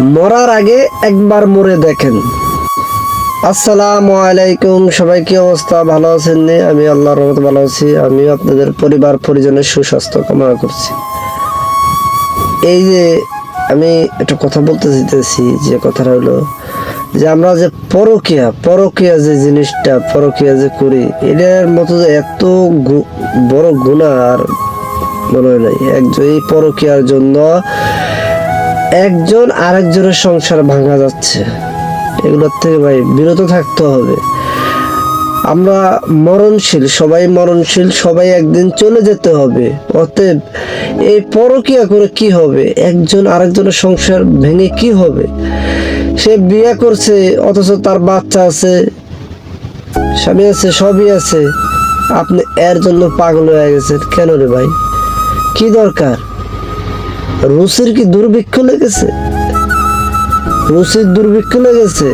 মরার আগে একবার মরে দেখেন। আসসালামু আলাইকুম, সবাই কি অবস্থা? ভালো আছেন? আমি আল্লাহর রহমতে ভালো আছি। আমি আপনাদের পরিবার, পরিজনের সুস্বাস্থ্য কামনা করছি। এই যে আমি একটা কথা বলতে চাইতেছি, যে কথাটা হলো যে আমরা যে পরকিয়া পরকিয়া যে জিনিসটা, পরকিয়া যে করি, এটার মতো যে এত বড় গুণা আর মনে হয় নাই। একজন এই পরকিয়ার জন্য একজন আরেকজনের সংসার ভাঙা যাচ্ছে। এগুলোর থেকে ভাই বিরত থাকতে হবে। আমরা মরণশীল, সবাই মরণশীল, সবাই একদিন চলে যেতে হবে। অতএব এই পরকিয়া করে কি হবে? একজন আরেকজনের সংসার ভেঙে কি হবে? সে বিয়ে করছে, অথচ তার বাচ্চা আছে, স্বামী আছে, সবই আছে। আপনি এর জন্য পাগল হয়ে গেছেন। কেন রে ভাই? কি দরকার? রুচির কি দুর্ভিক্ষ লেগেছে? রুচির দুর্ভিক্ষ লেগেছে।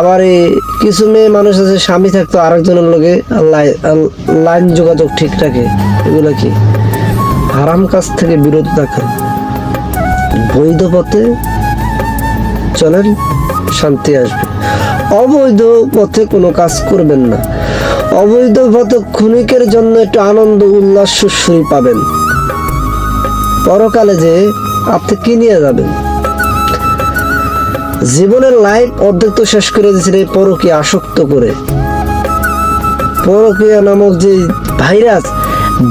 আবার এই কিছু মেয়ে মানুষ আছে, স্বামী থাকতো আরেকজনের লোকে লাইন যোগাযোগ ঠিক রাখে। এগুলো কি? হারাম কাজ থেকে বিরত থাকেন। বৈধ পথে চলেন, শান্তি আসবে। অবৈধ পথে কোনো কাজ করবেন না। অবৈধ পথে ক্ষণিকের জন্য একটু আনন্দ, উল্লাস সুশ্রী পাবেন। পরকালে যে আপনি কি নিয়ে যাবেন? জীবনের লাইফ অর্ধেক তো শেষ করে দিয়েছেন এই পরকীয়া আসক্ত করে। পরকীয়া নামক যে ভাইরাস,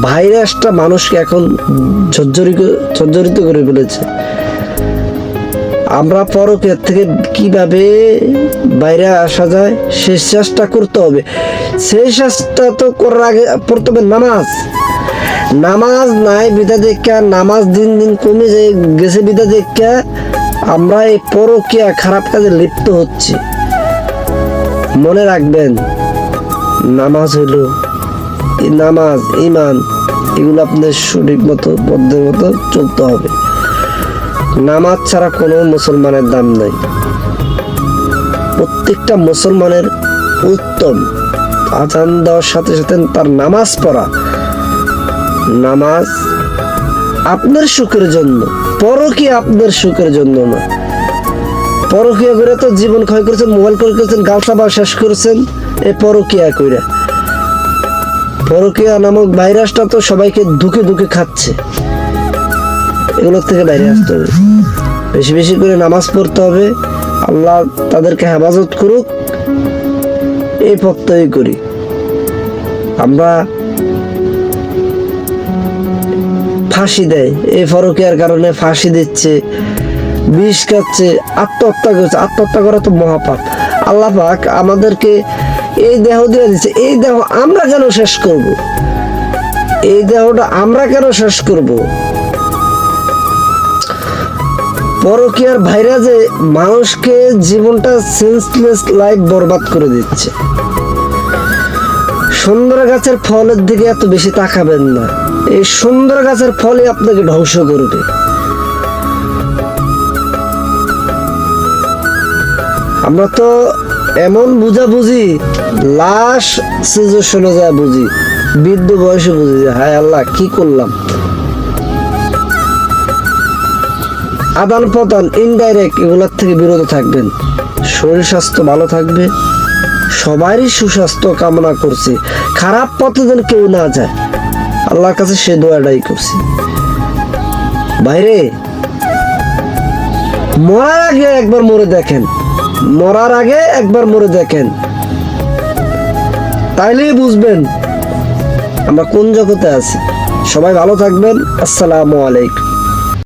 ভাইরাসটা মানুষকে এখন জর্জরিত করে ফেলেছে। আমরা পরকের থেকে কীভাবে বাইরে আসা যায়, সেই চেষ্টা করতে হবে। সেই চেষ্টা তো করার আগে হবে নামাজ। নামাজ নাই, বিদা দেখা নামাজ দিন দিন কমে যায়, গেছে বিদা দেখা আমরা এই পরকিয়া খারাপ কাজে লিপ্ত হচ্ছি। মনে রাখবেন, নামাজ হইল নামাজ ইমান এগুলো আপনাদের সঠিক মতো, পদ্ধতির মতো চলতে হবে। নামাজ ছাড়া কোনো মুসলমানের দাম নাই। প্রত্যেকটা মুসলমানের উত্তম। আজান দেওয়ার সাথে সাথে তার নামাজ পড়া। নামাজ আপনার সুখের জন্য পরকি আপনার সুখের জন্য না। পরকিয়া করে তো জীবন ক্ষয় করেছেন, মোবাইল করে করেছেন শেষ করেছেন, এ পরকিয়া করে পরকিয়া নামক ভাইরাসটা তো সবাইকে দুঃখে দুঃখে খাচ্ছে। এগুলোর থেকে বাইরে আসতে হবে। বেশি বেশি করে নামাজ পড়তে হবে। আল্লাহ তাদেরকে হেফাজত করুক। এই প্রত্যয় করি। আমরা ফাঁসি দেয়। এই ফরকিয়ার কারণে ফাঁসি দিচ্ছে, বিষ খাচ্ছে, আত্মহত্যা করছে। আত্মহত্যা করা তো মহাপাপ। আল্লাহ পাক আমাদেরকে এই দেহ দিয়ে দিচ্ছে এই দেহ আমরা কেন শেষ করব? এই দেহটা আমরা কেন শেষ করব? পরকিয়ার ভাইরাসে মানুষকে জীবনটা সেন্সলেস লাইফ বরবাদ করে দিচ্ছে। সুন্দর গাছের ফলের দিকে এত বেশি তাকাবেন না। এই সুন্দর গাছের ফলই আপনাকে ধ্বংস করবে। আমরা তো এমন বুঝা বুঝি, লাশ সিজুশনে যায় বুঝি, বৃদ্ধ বয়সে বুঝি যে, হায় আল্লাহ, কি করলাম? আদান প্রদান ইনডাইরেক্ট এগুলোর থেকে বিরত থাকবেন। শরীর স্বাস্থ্য ভালো থাকবে। সবারই সুস্বাস্থ্য কামনা করছি। খারাপ পথে যেন কেউ না যায়। আল্লাহর কাছে সে দোয়াটাই করছি। বাইরে মরার আগে একবার মরে দেখেন। মরার আগে একবার মরে দেখেন। তাইলেই বুঝবেন আমরা কোন জগতে আছি। সবাই ভালো থাকবেন। আসসালামু আলাইকুম।